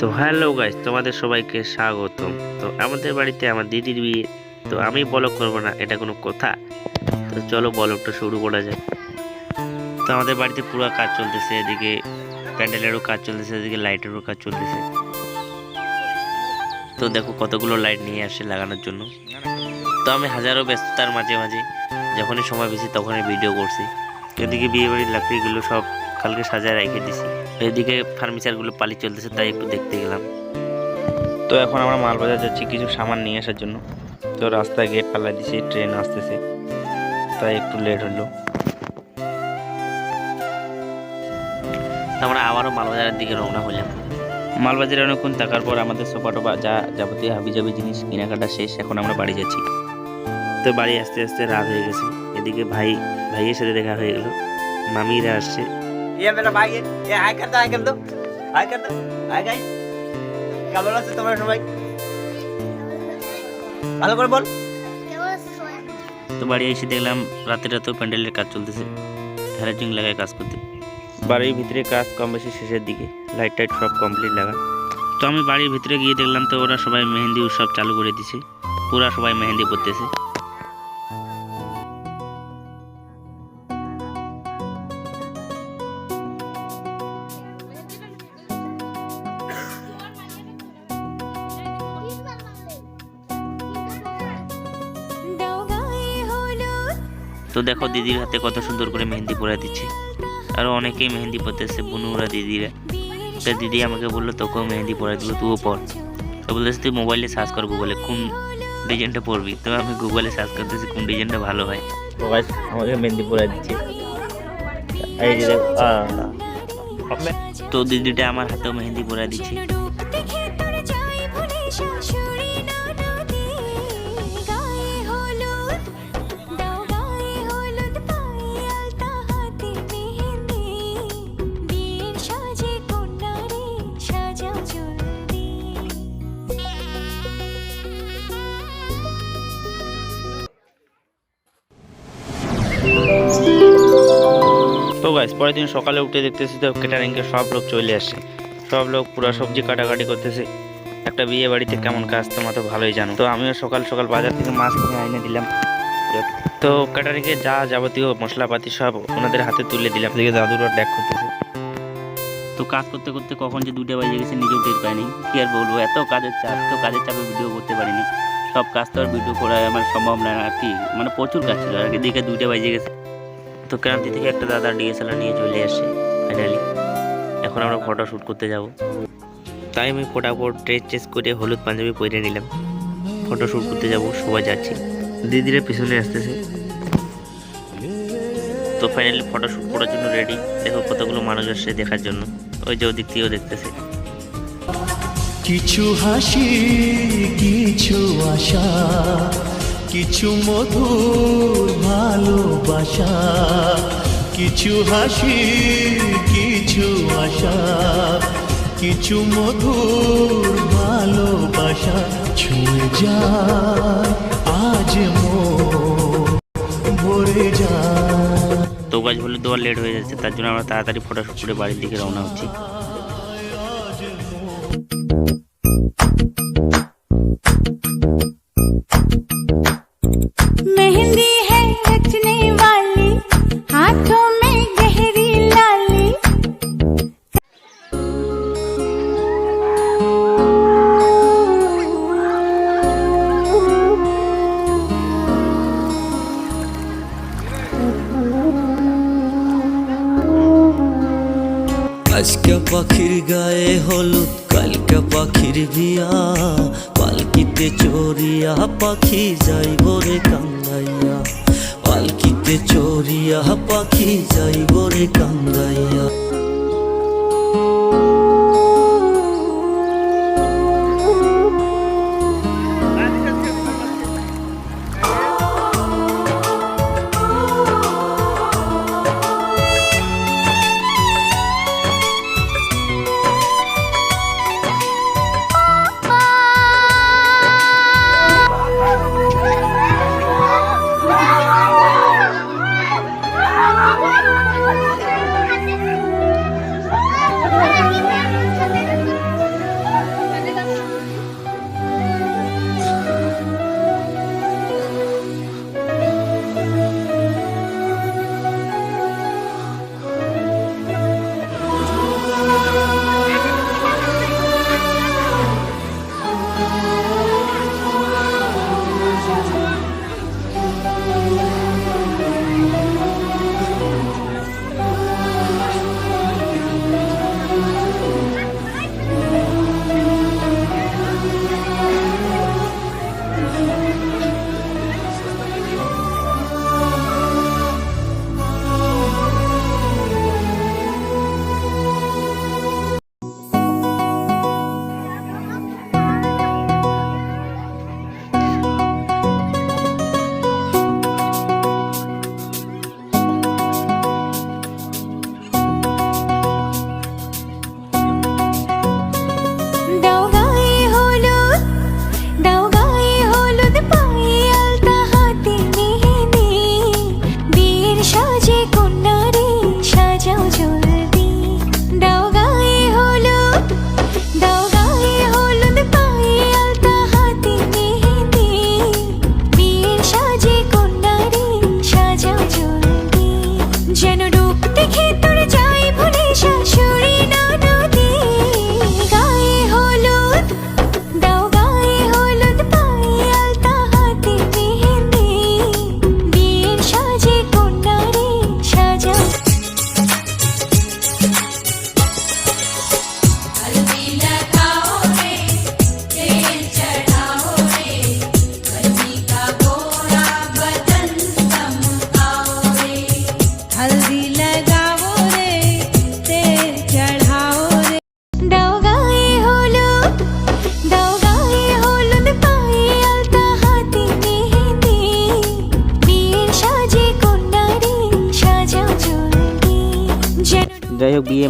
তো hello guys, তোমাদের সবাইকে স্বাগতম। তো আমাদের বাড়িতে আমার দিদির বিয়ে, তো আমি বলক করব না, এটা কোনো কথা। তো চলো বলকটা শুরু করা যায় তো আমাদের বাড়িতে পুরো কাজ চলতেছে, এদিকে প্যান্ডেলেরও কাজ চলতেছে, এদিকে লাইটেরও কাজ চলতেছে। তো দেখো কতগুলো লাইট নিয়ে আসে লাগানোর জন্য। তো আমি হাজারো ব্যস্ততার মাঝে মাঝে যখনই সময় পেয়েছি তখনই ভিডিও করছি। এদিকে বিয়ে বাড়ির লাকড়িগুলো সব কালকে সাজায় রেখে দিছি। এদিকে ফার্নিচারগুলো পালি চলতেছে তাই একটু দেখতে গেলাম। তো এখন আমরা মালবাজার যাচ্ছি কিছু সামান নিয়ে আসার জন্য। তো রাস্তায় গেট পাল্লা দিছি ট্রেন আসতেছে। তাই একটু লেট হলো। আমরা আবারও মালবাজারের দিকে রওনা হলাম। মালবাজারে অনেকক্ষণ থাকার পর আমাদের সোফা টোফা যা যাবতীয় হাবিজাবি জিনিস কেনাকাটা শেষ এখন আমরা বাড়ি যাচ্ছি। তো বাড়ি আসতে আসতে রাত হয়ে গেছে। এদিকে ভাই ভাইয়ের সাথে দেখা হয়ে গেল। মামিরা আসছে। ये मेरा भाई है ये हाय कर दो हाय कर दो हाय कर दो हाय गाइस কেমন আছে তোমরা সবাই ভালো করে বল তো বাড়ি এসে দেখলাম রাতে রাতেও প্যান্ডেলের কাজ চলতেছে হ্যারাচিং লাগায় কাজ করতে বাড়ির ভিতরে কাজ কম বেশি শেষের দিকে লাইট টাইট সব কমপ্লিট লাগা তো আমি বাড়ির ভিতরে গিয়ে দেখলাম তো ওরা সবাই মেহেন্দি উৎসব চালু করে দিছে পুরা সবাই মেহেন্দি পরতেছে তো দেখো দিদির হাতে কত সুন্দর করে মেহেন্দি পরে দিচ্ছে। আরও অনেকেই মেহেন্দি পরতেছে বুনুরা দিদিরা। তা দিদি আমাকে বলল, তোকেও মেহেন্দি পরে দিল তুইও পর। তো বলতেছে তুই মোবাইলে সার্চ কর গুগলে কোন ডিজাইনটা পরবি? তো আমি গুগলে সার্চ করতেছি, কোন ডিজাইনটা ভালো হয়। আমাকে মেহেন্দি পরে দিচ্ছে। তো দিদিটা আমার হাতেও মেহেন্দি পরে দিচ্ছে। গাইস পরের দিন সকালে উঠে দেখতেছি তো ক্যাটারিংকে সব লোক চলে আসছে। সব লোক পুরো সবজি কাটাকাটি করতেছে। একটা বিয়ে বাড়িতে কেমন কাজ, তোমরা তো ভালোই জানো। তো আমিও সকাল সকাল বাজার থেকে মাছ কিনে এনে দিলাম। তো ক্যাটারিংয়ে যা যাবতীয় মশলাপাতি সব ওনাদের হাতে তুলে দিলাম। দিকে দাদুরা ড্যাক করতেছে। তো কাজ করতে করতে কখন যে দুটো বাজে গেছে, নিজেও টের পাইনি। কি আর বলব, এত কাজের চাপ তো কাজের চাপে ভিডিও করতে পারিনি। সব কাজ তো আর ভিডিও করা আমার সম্ভব না আর কি। মানে প্রচুর কাজ ছিল। আর দিকে দুইটা বাজে গেছে। তো ক্রান্তি থেকে একটা দাদা ডিএসএলআর নিয়ে চলে আসে ফাইনালি এখন আমরা ফটো শ্যুট করতে যাব। তাই আমি ফটাফট ড্রেস চেস করে হলুদ পাঞ্জাবি পরে নিলাম। ফটো শ্যুট করতে যাব, সবাই যাচ্ছি। দিদিরা পিছনে আসতেছে। তো ফাইনালি ফটো শ্যুট করার জন্য রেডি দেখো কতগুলো মানুষ আসছে দেখার জন্য। ওই যে ওদিক থেকেও দেখতেছে। কিছু হাসি, কিছু আশা। কিছু মধুর ভালোবাসা, কিছু হাসি, কিছু আশা, কিছু মধুর ভালোবাসা ছুঁয়ে যায়, আজ ভরে যায়। তো গাছ বলে দেওয়ার লেট হয়ে যাচ্ছে, তার জন্য আমরা তাড়াতাড়ি ফটো শ্যুট করে বাড়ির দিকে রওনা হচ্ছি। আজকে পাখির গায়ে হলুদ, কালকে পাখির বিয়া। পালকিতে চোরিয়া পাখি যাইব রে কান্দাইয়া পালকিতে চোরিয়া পাখি যাইব রে কান্দাইয়া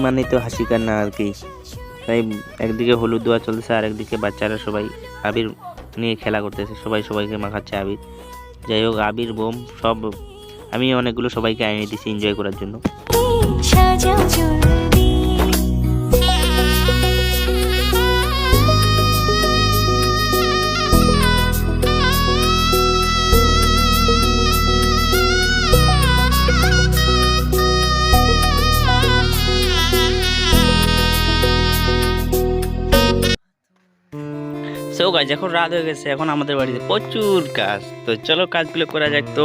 মানে তো হাসি কান্না আর কি। তাই একদিকে হলুদ দোয়া চলতেছে, আর একদিকে বাচ্চারা সবাই আবির নিয়ে খেলা করতেছে, সবাই সবাইকে মাখাচ্ছে আবির। যাই হোক, আবির, বোম, সব আমি অনেকগুলো সবাইকে এনে দিছি এনজয় করার জন্য। গাছ এখন রাত হয়ে গেছে, এখন আমাদের বাড়িতে প্রচুর কাজ। তো চলো কাজগুলো করা যাক। তো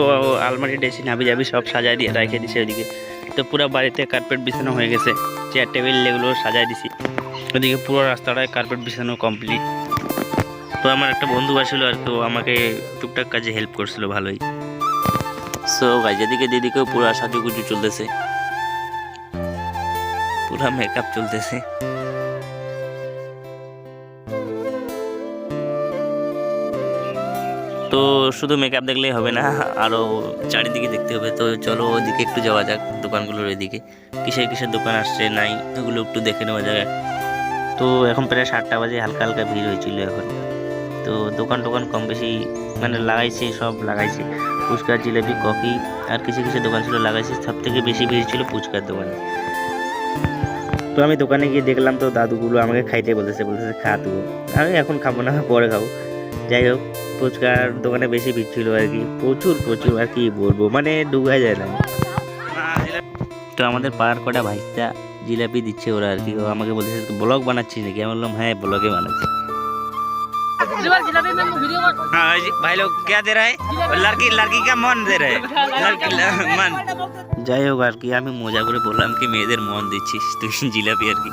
আলমারি ডেসি নাবি যাবি সব সাজায় দিয়ে রেখে দিছে ওদিকে। তো পুরো বাড়িতে কার্পেট বিছানো হয়ে গেছে। চেয়ার টেবিল এগুলো সাজায় দিছি। ওদিকে পুরো রাস্তাটায় কার্পেট বিছানো কমপ্লিট তো আমার একটা বন্ধু আসছিল আর তো আমাকে টুকটাক কাজে হেল্প করছিল ভালোই। সো গাছ এদিকে দিদিকেও পুরো সাজুগুজু চলতেছে। পুরো মেকআপ চলতেছে। তো শুধু মেকআপ দেখলেই হবে না আরও চারিদিকে দেখতে হবে। তো চলো ওদিকে একটু যাওয়া যাক, দোকানগুলোর এদিকে কিসের কিসের দোকান আসছে, নাই, ওগুলো একটু দেখে নেওয়া যাক। তো এখন প্রায় সাতটা বাজে, হালকা হালকা ভিড় হয়েছিল এখন। তো দোকান টোকান কম বেশি মানে লাগাইছে, সব লাগাইছে। ফুচকা, জিলেপি, কফি, আর কিছু কিছু দোকান ছিল লাগাইছে। সব থেকে বেশি ভিড় ছিল ফুচকার দোকানে। তো আমি দোকানে গিয়ে দেখলাম তো দাদুগুলো আমাকে খাইতে বলতেছে বলতেছে, খা তুই। আমি এখন খাব না, পরে খাব। যাই হোক ফুচকার দোকানে বেশি ভিড় ছিল আর কি প্রচুর প্রচুর আর কি বলবো মানে ডুবা যায় না তো আমাদের পাড়ার কটা ভাইটা জিলাপি দিচ্ছে ওরা আর কি ও আমাকে বলতেছে ব্লগ বানাচ্ছিস নাকি আমি বললাম হ্যাঁ ব্লগে বানাচ্ছি हाँ जी, भाई लोग क्या दे रहा है वो लड़की लड़की का मन दे रहा है लड़की मन যাই হোক আর কি আমি মজা করে বললাম কি মেয়েদের মন দিচ্ছিস তুই জিলাপি আর কি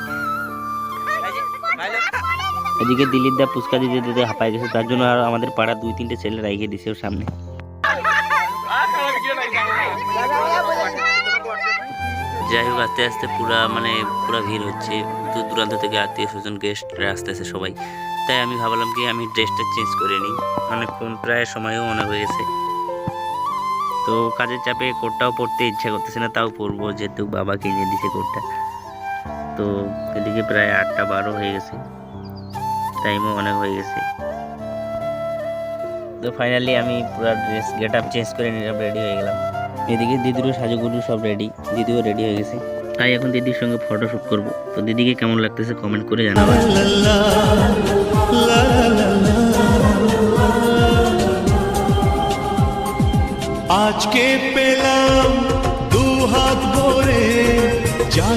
এদিকে দিল্লির দা পুচকা দিতে দিতে হাঁপাই গেছে, তার জন্য আর আমাদের পাড়া দুই তিনটে ছেলে রাইখে দিছে ওর সামনে। যাই হোক, আস্তে আস্তে পুরা মানে পুরা ভিড় হচ্ছে। দূর দূরান্ত থেকে আত্মীয় স্বজন গেস্টরা আসতেছে সবাই। তাই আমি ভাবলাম কি, আমি ড্রেসটা চেঞ্জ করে নিই। অনেকক্ষণ প্রায় সময়ও মনে হয়ে গেছে। তো কাজের চাপে কোটটাও পরতে ইচ্ছা করতেছে না, তাও পরবো যেহেতু বাবা কিনে দিছে কোটটা তো এদিকে প্রায় আটটা বারো হয়ে গেছে। টাইমও অনেক হয়ে গেছে। তো ফাইনালি আমি পুরো ড্রেস গেট আপ চেঞ্জ করে নিলাম রেডি হয়ে গেলাম। এদিকে দিদিরও সাজুগুজু সব রেডি দিদিও রেডি হয়ে গেছে। তাই এখন দিদির সঙ্গে ফটো শ্যুট করব। তো দিদিকে কেমন লাগতেছে কমেন্ট করে জানাব। আজকে পেলাম দু হাত ভরে যা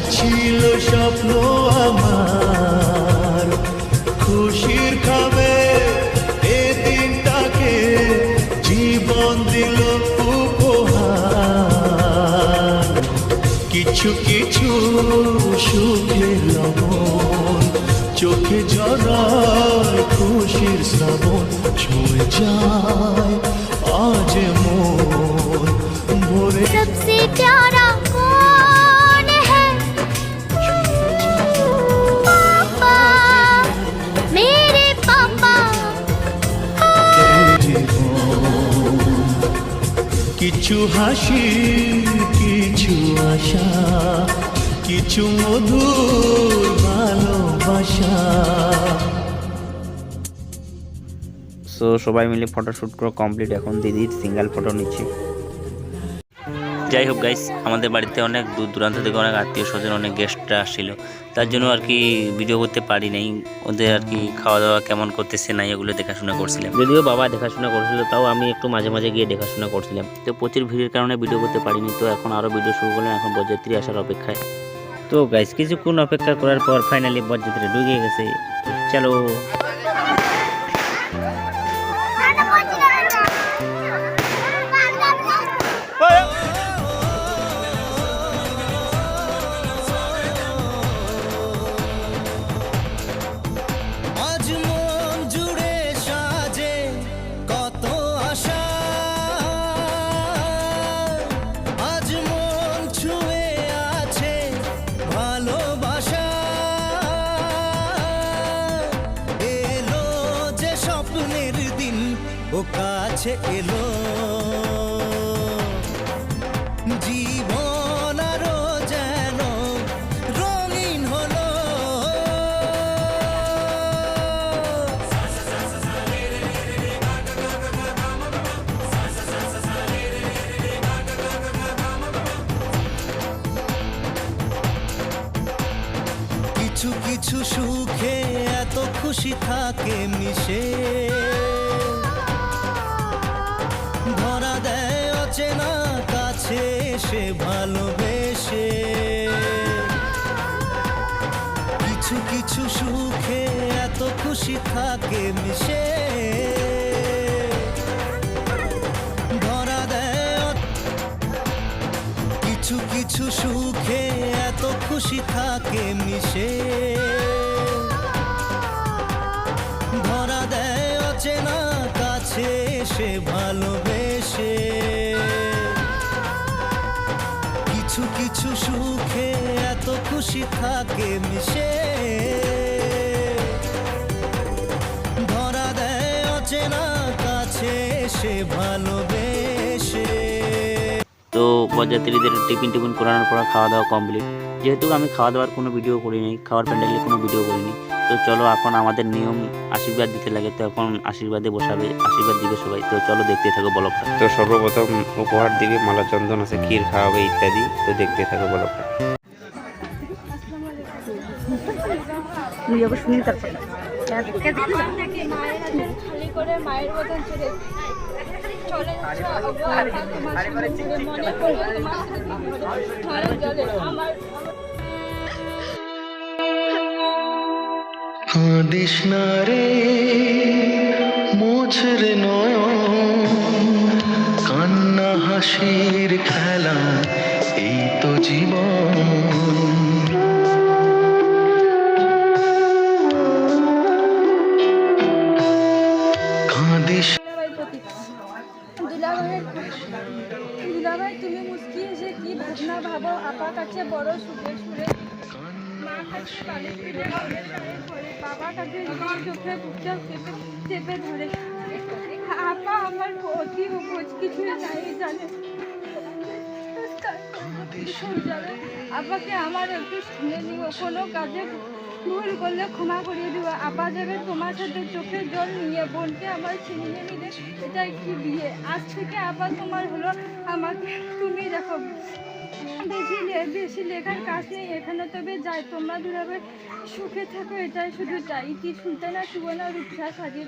শ্রাবণ ছুঁয়ে যায় আজ মন ভোরে সবসে প্যারা কিছু হাসি কিছু আশা কিছু মধুর ভালোবাসা সো সবাই মিলে ফটোশ্যুট করে কমপ্লিট এখন দিদির সিঙ্গেল ফটো নিচ্ছে। যাই হোক গাইস আমাদের বাড়িতে অনেক দূর দূরান্ত থেকে অনেক আত্মীয় স্বজন অনেক গেস্টরা আসছিল। তার জন্য আর কি ভিডিও করতে পারি নাই। ওদের আর কি খাওয়া দাওয়া কেমন করতেছে নাই ওগুলো দেখাশোনা করছিলাম। যদিও বাবা দেখাশোনা করছিল তাও আমি একটু মাঝে মাঝে গিয়ে দেখাশোনা করছিলাম। তো প্রচুর ভিড়ের কারণে ভিডিও করতে পারিনি তো এখন আরও ভিডিও শুরু করলাম এখন বরযাত্রী আসার অপেক্ষায়। তো গাইস কিছুক্ষণ অপেক্ষা করার পর ফাইনালি বরযাত্রী ঢুকে গেছে। চলো। ও কাছে এলো। ভালোবেসে কিছু কিছু সুখে এত খুশি থাকে মিশে। ধরা দেয় কিছু কিছু সুখে এত খুশি থাকে মিশে। সুখে এত খুশি থাকে মিশে। ধরা দেয় অচেনা কাছে সে ভালোবেসে। তো বরযাত্রীদের টিফিন টিফিন করানোর পর খাওয়া দাওয়া কমপ্লিট। যেহেতু আমি খাওয়া দাওয়ার কোনো ভিডিও করিনি, খাওয়ার প্যান্ডেলের কোনো ভিডিও করিনি তো চলো এখন আমাদের নিয়ম আশীর্বাদ দিতে লাগে তো এখন আশীর্বাদে বসাবে আশীর্বাদ দিবে সবাই। তো চলো দেখতে থাকো ব্লগটা তো সর্বপ্রথম উপহার দিবে মালা চন্দন আছে ক্ষীর খাওয়াবে ইত্যাদি তো দেখতে থাকো ব্লগটা খালি কাঁদিস না রে, মোছরে নয়ন কান্না, হাসির খেলা, এই তো জীবন। তুমি মুস্কি এসে কি ভাবনা ভাবো? আপা কাছে বড় সুখে চোখে ধরে আপা আমার বোঝ কিছু জানে আপাকে আমার একটু শুনে নিও কোনো কাজে ভুল করলে ক্ষমা করিয়ে দিব আপা যাবে তোমার সাথে চোখের জল নিয়ে বোনকে আমার ছিনিয়ে নিলে এটা একটি বিয়ে আজ থেকে আপা তোমার হলো আমাকে তুমি দেখো বেশি বেশি লেখার কাজ নেই, এখানে তবে যাই, তোমরা দুরাবে সুখে থাকো, এটাই শুধু চাই কি শুনতে না সুবর্ণা রূপসা সাজিয়ে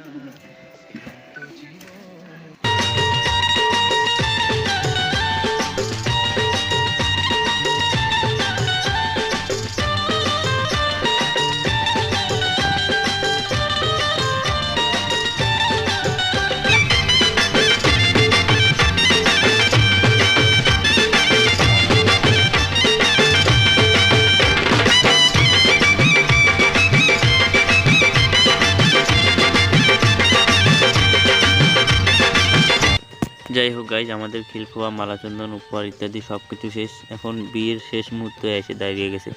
গাইজ আমাদের খিলখোয়া মালাচন্দন উপহার ইত্যাদি সব কিছু শেষ। এখন বিয়ের শেষ মুহূর্তে এসে দাঁড়িয়ে গেছে।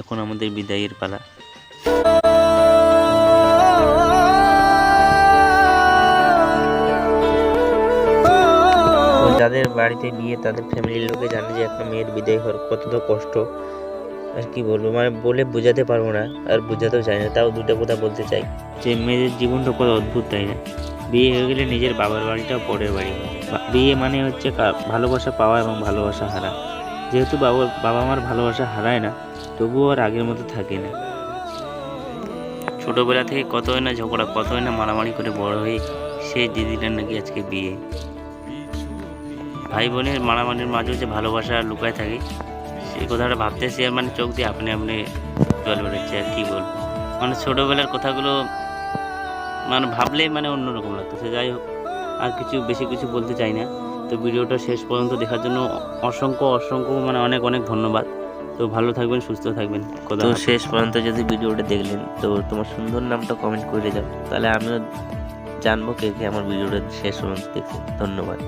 এখন আমাদের বিদায়ের পালা। যাদের বাড়িতে বিয়ে তাদের ফ্যামিলির লোকে জানে যে একটা মেয়ের বিদায় হওয়ার কতটা কষ্ট। আর কি বলব মানে বলে বোঝাতে পারব না আর বোঝাতেও চাই না তাও দুটো কথা বলতে চাই। যে মেয়েদের জীবনটা কত অদ্ভুত তাই না? বিয়ে হয়ে গেলে নিজের বাবার বাড়িটাও পরের বাড়ি। বিয়ে মানে হচ্ছে ভালোবাসা পাওয়া এবং ভালোবাসা হারা। যেহেতু বাবা বাবা মার ভালোবাসা হারায় না, তবুও আর আগের মতো থাকে না। ছোটোবেলা থেকে কতই না ঝগড়া কতই না মারামারি করে বড় হয়ে সেই দিদিটার নাকি আজকে বিয়ে। ভাই বোনের মারামারির মাঝেও যে ভালোবাসা লুকায় থাকে সেই কথাটা ভাবতেছি আর মানে চোখ দিয়ে আপনি আপনি জল বেরোচ্ছে, আর কি বলব। মানে ছোটোবেলার কথাগুলো মানে ভাবলেই মানে অন্যরকম লাগতেছে। যাই হোক আর কিছু বেশি কিছু বলতে চাই না। তো ভিডিওটা শেষ পর্যন্ত দেখার জন্য অসংখ্য অসংখ্য মানে অনেক অনেক ধন্যবাদ। তো ভালো থাকবেন সুস্থ থাকবেন। তো শেষ পর্যন্ত যদি ভিডিওটা দেখলেন তো তোমার সুন্দর নামটা কমেন্ট করে যাও। তাহলে আমিও জানব কে কে আমার ভিডিওটা শেষ পর্যন্ত দেখছে। ধন্যবাদ।